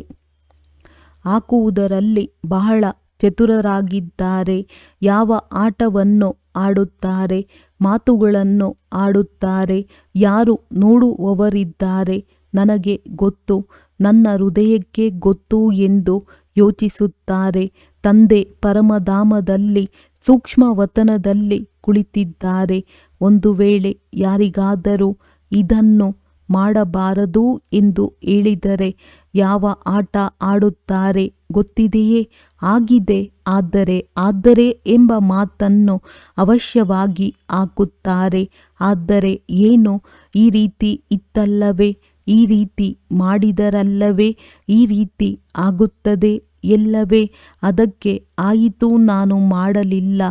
ಹಾಕುವುದರಲ್ಲಿ ಬಹಳ ಚತುರರಾಗಿದ್ದಾರೆ. ಯಾವ ಆಟವನ್ನು ಆಡುತ್ತಾರೆ, ಮಾತುಗಳನ್ನು ಆಡುತ್ತಾರೆ, ಯಾರು ನೋಡುವವರಿದ್ದಾರೆ ನನಗೆ ಗೊತ್ತು, ನನ್ನ ಹೃದಯಕ್ಕೆ ಗೊತ್ತು ಎಂದು ಯೋಚಿಸುತ್ತಾರೆ, ತಂದೆ ಪರಮಧಾಮದಲ್ಲಿ, ಸೂಕ್ಷ್ಮವತನದಲ್ಲಿ ಕುಳಿತಿದ್ದಾರೆ. ಒಂದು ವೇಳೆ ಯಾರಿಗಾದರೂ ಇದನ್ನು ಮಾಡಬಾರದು ಎಂದು ಹೇಳಿದರೆ, ಯಾವ ಆಟ ಆಡುತ್ತಾರೆ? ಗೊತ್ತಿದೆಯೇ? ಆಗಿದೆ. ಆದರೆ ಆದರೆ ಎಂಬ ಮಾತನ್ನು ಅವಶ್ಯವಾಗಿ ಹಾಕುತ್ತಾರೆ. ಆದರೆ ಏನು? ಈ ರೀತಿ ಇತ್ತಲ್ಲವೇ? ಈ ರೀತಿ ಮಾಡಿದರಲ್ಲವೇ? ಈ ರೀತಿ ಆಗುತ್ತದೆ ಎಲ್ಲವೇ? ಅದಕ್ಕೆ ಆಯಿತು, ನಾನು ಮಾಡಲಿಲ್ಲ.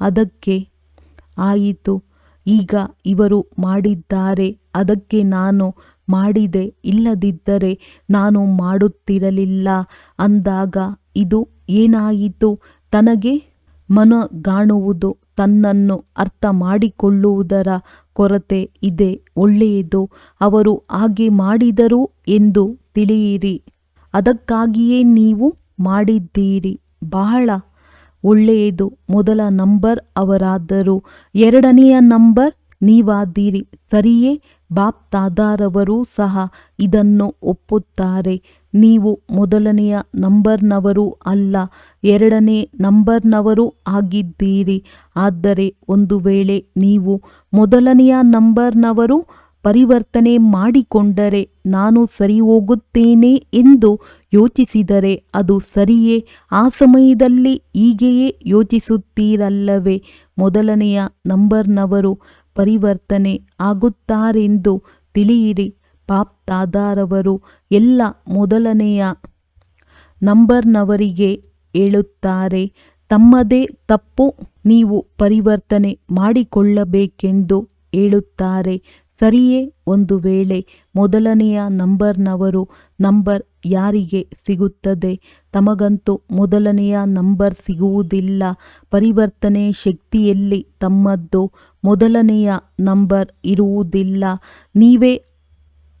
ಅದಕ್ಕೆ ಆಯಿತು. ಈಗ ಇವರು ಮಾಡಿದ್ದಾರೆ. ಅದಕ್ಕೆ ನಾನು ಮಾಡಿದೆ, ಇಲ್ಲದಿದ್ದರೆ ನಾನು ಮಾಡುತ್ತಿರಲಿಲ್ಲ. ಅಂದಾಗ ಇದು ಏನಾಯಿತು? ತನಗೆ ಮನಗಾಣುವುದು, ತನ್ನನ್ನು ಅರ್ಥ ಮಾಡಿಕೊಳ್ಳುವುದರ ಕೊರತೆ ಇದೆ, ಒಳ್ಳೆಯದು. ಅವರು ಹಾಗೆ ಮಾಡಿದರು ಎಂದು ತಿಳಿಯಿರಿ. ಅದಕ್ಕಾಗಿಯೇ ನೀವು ಮಾಡಿದ್ದೀರಿ. ಬಹಳ ಒಳ್ಳೆಯದು. ಮೊದಲ ನಂಬರ್ ಅವರಾದರು. ಎರಡನೆಯ ನಂಬರ್ ನೀವಾದ್ದೀರಿ ಸರಿಯೇ? ಬಾಪ್ ತಾದಾರವರು ಸಹ ಇದನ್ನು ಒಪ್ಪುತ್ತಾರೆ. ನೀವು ಮೊದಲನೆಯ ನಂಬರ್ನವರು ಅಲ್ಲ, ಎರಡನೇ ನಂಬರ್ನವರು ಆಗಿದ್ದೀರಿ. ಆದರೆ ಒಂದು ವೇಳೆ ನೀವು ಮೊದಲನೆಯ ನಂಬರ್ನವರು ಪರಿವರ್ತನೆ ಮಾಡಿಕೊಂಡರೆ ನಾನು ಸರಿ ಹೋಗುತ್ತೇನೆ ಎಂದು ಯೋಚಿಸಿದರೆ ಅದು ಸರಿಯೇ? ಆ ಸಮಯದಲ್ಲಿ ಹೀಗೆಯೇ ಯೋಚಿಸುತ್ತೀರಲ್ಲವೇ? ಮೊದಲನೆಯ ನಂಬರ್ನವರು ಪರಿವರ್ತನೆ ಆಗುತ್ತಾರೆಂದು ತಿಳಿಯಿರಿ. ಪಾಪ್ ತಾದಾರವರು ಎಲ್ಲ ಮೊದಲನೆಯ ನಂಬರ್ನವರಿಗೆ ಹೇಳುತ್ತಾರೆ, ತಮ್ಮದೇ ತಪ್ಪು, ನೀವು ಪರಿವರ್ತನೆ ಮಾಡಿಕೊಳ್ಳಬೇಕೆಂದು ಹೇಳುತ್ತಾರೆ. ಸರಿಯೇ ಒಂದು ವೇಳೆ ಮೊದಲನೆಯ ನಂಬರ್ನವರು ನಂಬರ್ ಯಾರಿಗೆ ಸಿಗುತ್ತದೆ? ತಮಗಂತೂ ಮೊದಲನೆಯ ನಂಬರ್ ಸಿಗುವುದಿಲ್ಲ. ಪರಿವರ್ತನೆ ಶಕ್ತಿಯಲ್ಲಿ ತಮ್ಮದ್ದು ಮೊದಲನೆಯ ನಂಬರ್ ಇರುವುದಿಲ್ಲ. ನೀವೇ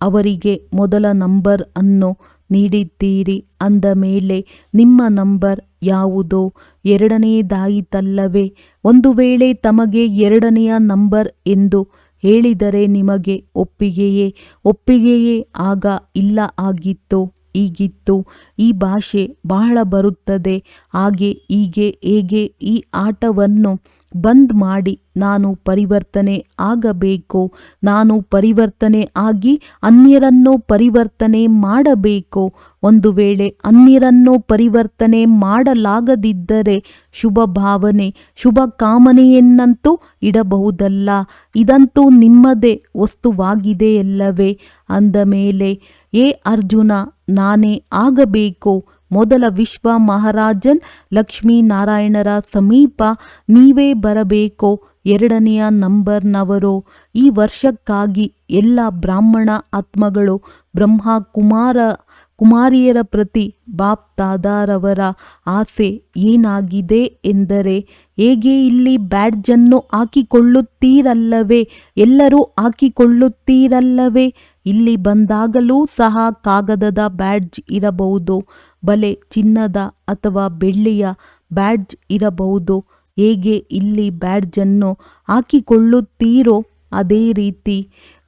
ಅವರಿಗೆ ಮೊದಲ ನಂಬರ್ ಅನ್ನು ನೀಡಿದ್ದೀರಿ. ಅಂದ ಮೇಲೆ, ನಿಮ್ಮ ನಂಬರ್ ಯಾವುದೋ ಎರಡನೆಯದಾಯಿತಲ್ಲವೇ? ಒಂದು ವೇಳೆ ತಮಗೆ ಎರಡನೆಯ ನಂಬರ್ ಎಂದು ಹೇಳಿದರೆ ನಿಮಗೆ ಒಪ್ಪಿಗೆಯೇ? ಒಪ್ಪಿಗೆಯೇ ಆಗ ಇಲ್ಲ, ಆಗಿತ್ತು, ಈಗಿತ್ತು. ಈ ಭಾಷೆ ಬಹಳ ಬರುತ್ತದೆ. ಹಾಗೆ, ಹೀಗೆ, ಹೇಗೆ ಈ ಆಟವನ್ನು ಬಂದ್ ಮಾಡಿ ನಾನು ಪರಿವರ್ತನೆ ಆಗಬೇಕು, ನಾನು ಪರಿವರ್ತನೆ ಆಗಿ ಅನ್ಯರನ್ನು ಪರಿವರ್ತನೆ ಮಾಡಬೇಕು, ಒಂದು ವೇಳೆ ಅನ್ಯರನ್ನು ಪರಿವರ್ತನೆ ಮಾಡಲಾಗದಿದ್ದರೆ ಶುಭ ಭಾವನೆ, ಶುಭ ಕಾಮನೆಯನ್ನಂತೂ ಇಡಬಹುದಲ್ಲ. ಇದಂತೂ ನಿಮ್ಮದೇ ವಸ್ತುವಾಗಿದೆಯಲ್ಲವೇ? ಅಂದ ಮೇಲೆ, ಏ ಅರ್ಜುನ, ನಾನೇ ಆಗಬೇಕು? ಮೊದಲ ವಿಶ್ವ ಮಹಾರಾಜನ್ ಲಕ್ಷ್ಮೀನಾರಾಯಣರ ಸಮೀಪ ನೀವೇ ಬರಬೇಕೋ ಎರಡನೆಯ ನಂಬರ್ನವರು. ಈ ವರ್ಷಕ್ಕಾಗಿ ಎಲ್ಲ ಬ್ರಾಹ್ಮಣ ಆತ್ಮಗಳು ಬ್ರಹ್ಮ ಕುಮಾರ ಕುಮಾರಿಯರ ಪ್ರತಿ ಬಾಪ್ ತಾದಾರವರ ಆಸೆ ಏನಾಗಿದೆ ಎಂದರೆ, ಹೇಗೆ ಇಲ್ಲಿ ಬ್ಯಾಡ್ಜನ್ನು ಹಾಕಿಕೊಳ್ಳುತ್ತೀರಲ್ಲವೇ? ಎಲ್ಲರೂ ಹಾಕಿಕೊಳ್ಳುತ್ತೀರಲ್ಲವೇ? ಇಲ್ಲಿ ಬಂದಾಗಲೂ ಸಹ ಕಾಗದದ ಬ್ಯಾಡ್ಜ್ ಇರಬಹುದು, ಬಲೆ ಚಿನ್ನದ ಅಥವಾ ಬೆಳ್ಳಿಯ ಬ್ಯಾಡ್ಜ್ ಇರಬಹುದು. ಹೇಗೆ ಇಲ್ಲಿ ಬ್ಯಾಡ್ಜನ್ನು ಹಾಕಿಕೊಳ್ಳುತ್ತೀರೋ ಅದೇ ರೀತಿ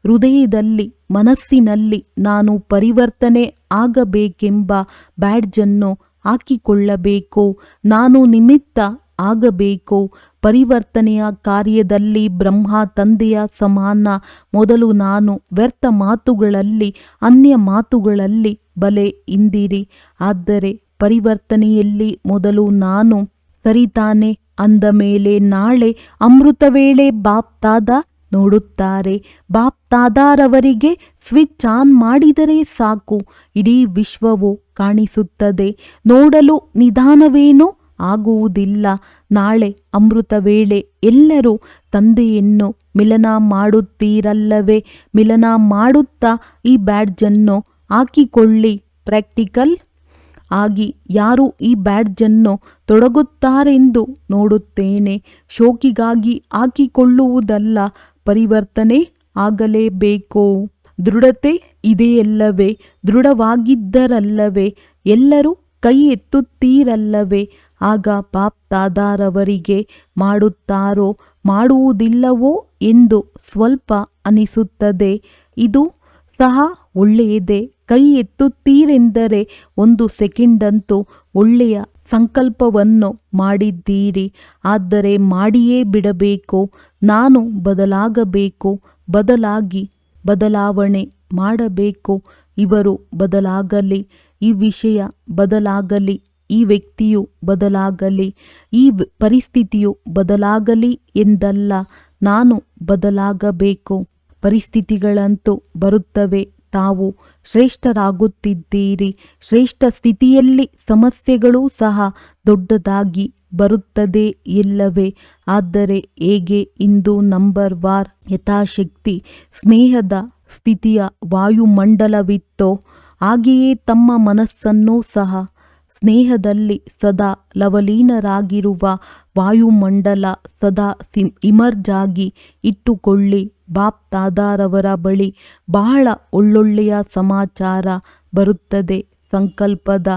ಹೃದಯದಲ್ಲಿ, ಮನಸ್ಸಿನಲ್ಲಿ ನಾನು ಪರಿವರ್ತನೆ ಆಗಬೇಕೆಂಬ ಬ್ಯಾಡ್ಜನ್ನು ಹಾಕಿಕೊಳ್ಳಬೇಕು, ನಾನು ನಿಮಿತ್ತ ಆಗಬೇಕು ಪರಿವರ್ತನೆಯ ಕಾರ್ಯದಲ್ಲಿ ಬ್ರಹ್ಮ ತಂದೆಯ ಸಮಾನ. ಮೊದಲು ನಾನು ವ್ಯರ್ಥ ಮಾತುಗಳಲ್ಲಿ, ಅನ್ಯ ಮಾತುಗಳಲ್ಲಿ ಬಲೆ ಇಂದಿರಿ. ಆದರೆ ಪರಿವರ್ತನೆಯಲ್ಲಿ ಮೊದಲು ನಾನು ಸರಿತಾನೆ. ಅಂದ ಮೇಲೆ ನಾಳೆ ಅಮೃತ ವೇಳೆ ಬಾಪ್ತಾದ ನೋಡುತ್ತಾರೆ. ಬಾಪ್ತಾದಾರವರಿಗೆ ಸ್ವಿಚ್ ಆನ್ ಮಾಡಿದರೆ ಸಾಕು. ಇಡೀ ವಿಶ್ವವು ಕಾಣಿಸುತ್ತದೆ. ನೋಡಲು ನಿಧಾನವೇನೂ ಆಗುವುದಿಲ್ಲ. ನಾಳೆ ಅಮೃತ ವೇಳೆ ಎಲ್ಲರೂ ತಂದೆಯನ್ನು ಮಿಲನ ಮಾಡುತ್ತೀರಲ್ಲವೇ? ಮಿಲನ ಮಾಡುತ್ತಾ ಈ ಬ್ಯಾಡ್ಜನ್ನು ಹಾಕಿಕೊಳ್ಳಿ. ಪ್ರಾಕ್ಟಿಕಲ್ ಆಗಿ ಯಾರು ಈ ಬ್ಯಾಡ್ಜನ್ನು ತೊಡಗುತ್ತಾರೆಂದು ನೋಡುತ್ತೇನೆ. ಶೋಕಿಗಾಗಿ ಹಾಕಿಕೊಳ್ಳುವುದಲ್ಲ, ಪರಿವರ್ತನೆ ಆಗಲೇಬೇಕು. ದೃಢತೆ ಇದೆಯಲ್ಲವೇ ದೃಢವಾಗಿದ್ದರಲ್ಲವೇ? ಎಲ್ಲರೂ ಕೈ ಎತ್ತುತ್ತೀರಲ್ಲವೇ? ಆಗ ಪಾಪ್ ತಾದಾರವರಿಗೆ ಮಾಡುತ್ತಾರೋ ಮಾಡುವುದಿಲ್ಲವೋ ಎಂದು ಸ್ವಲ್ಪ ಅನಿಸುತ್ತದೆ. ಇದು ಸಹ ಒಳ್ಳೆಯದೇ. ಕೈ ಎತ್ತುತ್ತೀರೆಂದರೆ ಒಂದು ಸೆಕೆಂಡಂತೂ ಒಳ್ಳೆಯ ಸಂಕಲ್ಪವನ್ನು ಮಾಡಿದ್ದೀರಿ. ಆದರೆ ಮಾಡಿಯೇ ಬಿಡಬೇಕು. ನಾನು ಬದಲಾಗಬೇಕು. ಬದಲಾಗಿ ಬದಲಾವಣೆ ಮಾಡಬೇಕು. ಇವರು ಬದಲಾಗಲಿ. ಈ ವಿಷಯ ಬದಲಾಗಲಿ. ಈ ವ್ಯಕ್ತಿಯು ಬದಲಾಗಲಿ, ಈ ಪರಿಸ್ಥಿತಿಯು ಬದಲಾಗಲಿ ಎಂದಲ್ಲ, ನಾನು ಬದಲಾಗಬೇಕು. ಪರಿಸ್ಥಿತಿಗಳಂತೂ ಬರುತ್ತವೆ, ತಾವು ಶ್ರೇಷ್ಠರಾಗುತ್ತಿದ್ದೀರಿ. ಶ್ರೇಷ್ಠ ಸ್ಥಿತಿಯಲ್ಲಿ ಸಮಸ್ಯೆಗಳೂ ಸಹ ದೊಡ್ಡದಾಗಿ ಬರುತ್ತದೆ ಇಲ್ಲವೇ ಆದರೆ ಹೇಗೆ ಇಂದು ನಂಬರ್ ವಾರ್ ಯಥಾಶಕ್ತಿ ಸ್ನೇಹದ ಸ್ಥಿತಿಯ ವಾಯುಮಂಡಲವಿತ್ತೋ, ಹಾಗೆಯೇ ತಮ್ಮ ಮನಸ್ಸನ್ನೂ ಸಹ ಸ್ನೇಹದಲ್ಲಿ ಸದಾ ಲವಲೀನರಾಗಿರುವ ವಾಯುಮಂಡಲ ಸದಾ ಸಿಂ ಇಮರ್ಜಾಗಿ ಇಟ್ಟುಕೊಳ್ಳಿ. ಬಾಪ್ ತಾದಾರವರ ಬಳಿ ಬಹಳ ಒಳ್ಳೊಳ್ಳೆಯ ಸಮಾಚಾರ ಬರುತ್ತದೆ. ಸಂಕಲ್ಪದ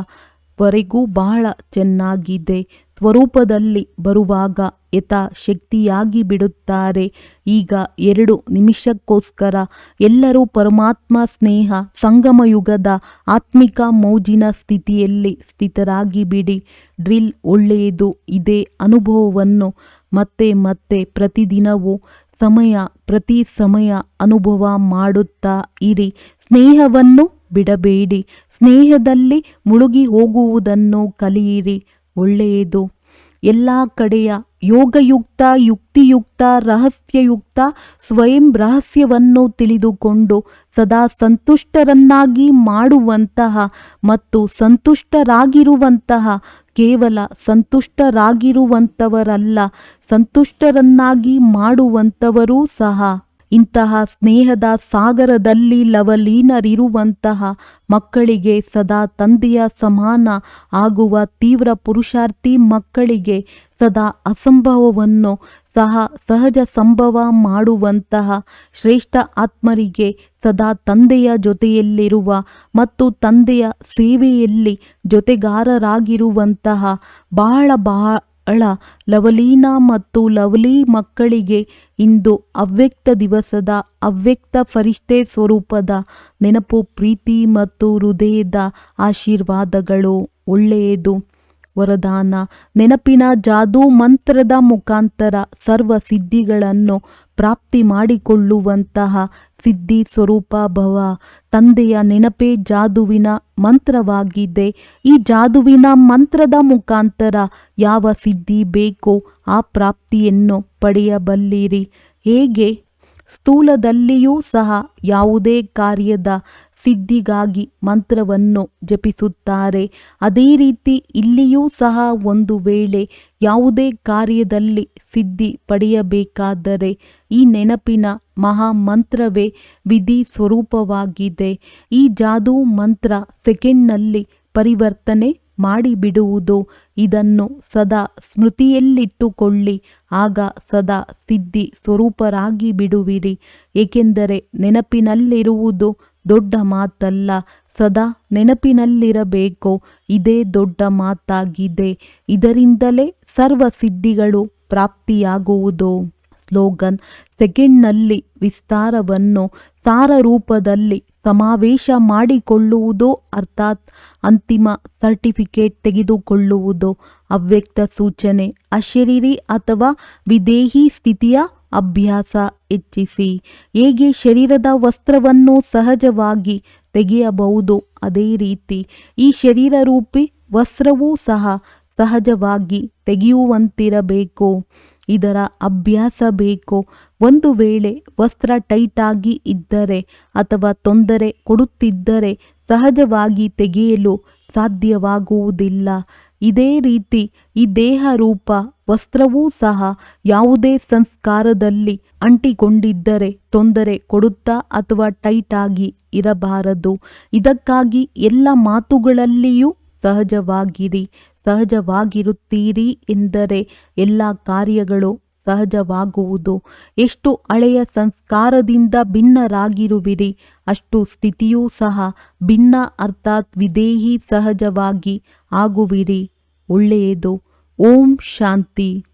ವರೆಗೂ ಬಹಳ ಚೆನ್ನಾಗಿದೆ. ಸ್ವರೂಪದಲ್ಲಿ ಬರುವಾಗ ಯಥಾಶಕ್ತಿಯಾಗಿ ಬಿಡುತ್ತಾರೆ. ಈಗ ಎರಡು ನಿಮಿಷಕ್ಕೋಸ್ಕರ ಎಲ್ಲರೂ ಪರಮಾತ್ಮ ಸ್ನೇಹ ಸಂಗಮಯುಗದ ಆತ್ಮಿಕ ಮೌಜಿನ ಸ್ಥಿತಿಯಲ್ಲಿ ಸ್ಥಿತರಾಗಿ ಬಿಡಿ ಡ್ರಿಲ್ ಒಳ್ಳೆಯದು, ಇದೇ ಅನುಭವವನ್ನು ಮತ್ತೆ ಮತ್ತೆ ಪ್ರತಿದಿನವೂ ಸಮಯ ಪ್ರತಿ ಸಮಯ ಅನುಭವ ಮಾಡುತ್ತಾ ಇರಿ. ಸ್ನೇಹವನ್ನು ಬಿಡಬೇಡಿ. ಸ್ನೇಹದಲ್ಲಿ ಮುಳುಗಿ ಹೋಗುವುದನ್ನು ಕಲಿಯಿರಿ. ಒಳ್ಳೆಯದು. ಎಲ್ಲ ಕಡೆಯ ಯೋಗಯುಕ್ತ, ಯುಕ್ತಿಯುಕ್ತ, ರಹಸ್ಯಯುಕ್ತ ಸ್ವಯಂ ರಹಸ್ಯವನ್ನು ತಿಳಿದುಕೊಂಡು ಸದಾ ಸಂತುಷ್ಟರನ್ನಾಗಿ ಮಾಡುವಂತಹ ಮತ್ತು ಸಂತುಷ್ಟರಾಗಿರುವಂತಹ, ಕೇವಲ ಸಂತುಷ್ಟರಾಗಿರುವಂಥವರಲ್ಲ, ಸಂತುಷ್ಟರನ್ನಾಗಿ ಮಾಡುವಂಥವರೂ ಸಹ. ಇಂತಹ ಸ್ನೇಹದ ಸಾಗರದಲ್ಲಿ ಲವಲೀನರಿರುವಂತಹ ಮಕ್ಕಳಿಗೆ ಸದಾ ತಂದೆಯ ಸಮಾನ ಆಗುವ ತೀವ್ರ ಪುರುಷಾರ್ಥಿ ಮಕ್ಕಳಿಗೆ ಸದಾ ಅಸಂಭವವನ್ನು ಸಹ ಸಹಜ ಸಂಭವ ಮಾಡುವಂತಹ ಶ್ರೇಷ್ಠ ಆತ್ಮರಿಗೆ ಸದಾ ತಂದೆಯ ಜೊತೆಯಲ್ಲಿರುವ ಮತ್ತು ತಂದೆಯ ಸೇವೆಯಲ್ಲಿ ಜೊತೆಗಾರರಾಗಿರುವಂತಹ ಬಹಳ ಬಹಳ ಲವಲೀನ ಮತ್ತು ಲವಲಿ ಮಕ್ಕಳಿಗೆ ಇಂದು ಅವ್ಯಕ್ತ ದಿವಸದ ಅವ್ಯಕ್ತ ಫರಿಷ್ಠೆ ಸ್ವರೂಪದ ನೆನಪು, ಪ್ರೀತಿ ಮತ್ತು ಹೃದಯದ ಆಶೀರ್ವಾದಗಳು ಒಳ್ಳೆಯದು. ವರದಾನ, ನೆನಪಿನ ಜಾದೂ ಮಂತ್ರದ ಮುಖಾಂತರ ಸರ್ವ ಸಿದ್ಧಿಗಳನ್ನು ಪ್ರಾಪ್ತಿ ಮಾಡಿಕೊಳ್ಳುವಂತಹ ಸಿದ್ಧಿ ಸ್ವರೂಪ ಭವ. ತಂದೆಯ ನೆನಪೇ ಜಾದುವಿನ ಮಂತ್ರವಾಗಿದೆ ಈ ಜಾದುವಿನ ಮಂತ್ರದ ಮುಖಾಂತರ ಯಾವ ಸಿದ್ಧಿ ಬೇಕೋ ಆ ಪ್ರಾಪ್ತಿಯನ್ನು ಪಡೆಯಬಲ್ಲಿರಿ. ಹೇಗೆ? ಸ್ಥೂಲದಲ್ಲಿಯೂ ಸಹ ಯಾವುದೇ ಕಾರ್ಯದ ಸಿದ್ಧಿಗಾಗಿ ಮಂತ್ರವನ್ನು ಜಪಿಸುತ್ತಾರೆ. ಅದೇ ರೀತಿ ಇಲ್ಲಿಯೂ ಸಹ ಒಂದು ವೇಳೆ ಯಾವುದೇ ಕಾರ್ಯದಲ್ಲಿ ಸಿದ್ಧಿ ಪಡೆಯಬೇಕಾದರೆ ಈ ನೆನಪಿನ ಮಹಾಮಂತ್ರವೇ ವಿಧಿ ಸ್ವರೂಪವಾಗಿದೆ. ಈ ಜಾದೂ ಮಂತ್ರ ಸೆಕೆಂಡ್ನಲ್ಲಿ ಪರಿವರ್ತನೆ ಮಾಡಿಬಿಡುವುದು. ಇದನ್ನು ಸದಾ ಸ್ಮೃತಿಯಲ್ಲಿಟ್ಟುಕೊಳ್ಳಿ. ಆಗ ಸದಾ ಸಿದ್ಧಿ ಸ್ವರೂಪರಾಗಿ ಬಿಡುವಿರಿ. ಏಕೆಂದರೆ ನೆನಪಿನಲ್ಲಿರುವುದು ದೊಡ್ಡ ಮಾತಲ್ಲ. ಸದಾ ನೆನಪಿನಲ್ಲಿರಬೇಕು. ಇದೇ ದೊಡ್ಡ ಮಾತಾಗಿದೆ. ಇದರಿಂದಲೇ ಸರ್ವ ಸಿದ್ಧಿಗಳು ಪ್ರಾಪ್ತಿಯಾಗುವುದು. ಸ್ಲೋಗನ್, ಸೆಕೆಂಡ್ನಲ್ಲಿ ವಿಸ್ತಾರವನ್ನು ಸಾರರೂಪದಲ್ಲಿ ಸಮಾವೇಶ ಮಾಡಿಕೊಳ್ಳುವುದು ಅರ್ಥಾತ್ ಅಂತಿಮ ಸರ್ಟಿಫಿಕೇಟ್ ತೆಗೆದುಕೊಳ್ಳುವುದು ಅವ್ಯಕ್ತ ಸೂಚನೆ, ಅಶರೀರಿ ಅಥವಾ ವಿದೇಹಿ ಸ್ಥಿತಿಯ ಅಭ್ಯಾಸ ಹೆಚ್ಚಿಸಿ, ಹೇಗೆ ಶರೀರದ ವಸ್ತ್ರವನ್ನು ಸಹಜವಾಗಿ ತೆಗೆಯಬಹುದು ಅದೇ ರೀತಿ, ಈ ಶರೀರ ರೂಪಿ ವಸ್ತ್ರವೂ ಸಹ ಸಹಜವಾಗಿ ತೆಗೆಯುವಂತಿರಬೇಕು. ಇದರ ಅಭ್ಯಾಸ ಬೇಕು? ಒಂದು ವೇಳೆ ವಸ್ತ್ರ ಟೈಟಾಗಿ ಇದ್ದರೆ ಅಥವಾ ತೊಂದರೆ ಕೊಡುತ್ತಿದ್ದರೆ ಸಹಜವಾಗಿ ತೆಗೆಯಲು ಸಾಧ್ಯವಾಗುವುದಿಲ್ಲ. ಇದೇ ರೀತಿ ಈ ದೇಹ ರೂಪ ವಸ್ತ್ರವೂ ಸಹ ಯಾವುದೇ ಸಂಸ್ಕಾರದಲ್ಲಿ ಅಂಟಿಕೊಂಡಿದ್ದರೆ ತೊಂದರೆ ಕೊಡುತ್ತಾ ಅಥವಾ ಟೈಟ್ ಆಗಿ ಇರಬಾರದು. ಇದಕ್ಕಾಗಿ ಎಲ್ಲ ಮಾತುಗಳಲ್ಲಿಯೂ ಸಹಜವಾಗಿರಿ. ಸಹಜವಾಗಿರುತ್ತೀರಿ ಎಂದರೆ ಎಲ್ಲ ಕಾರ್ಯಗಳು ಸಹಜವಾಗುವುದು. ಎಷ್ಟು ಹಳೆಯ ಸಂಸ್ಕಾರದಿಂದ ಭಿನ್ನರಾಗಿರುವಿರಿ, ಅಷ್ಟು ಸ್ಥಿತಿಯೂ ಸಹ ಭಿನ್ನ ಅರ್ಥಾತ್ ವಿದೇಹಿ ಸಹಜವಾಗಿ ಆಗುವಿರಿ. ಒಳ್ಳೆಯದು. ಓಂ ಶಾಂತಿ.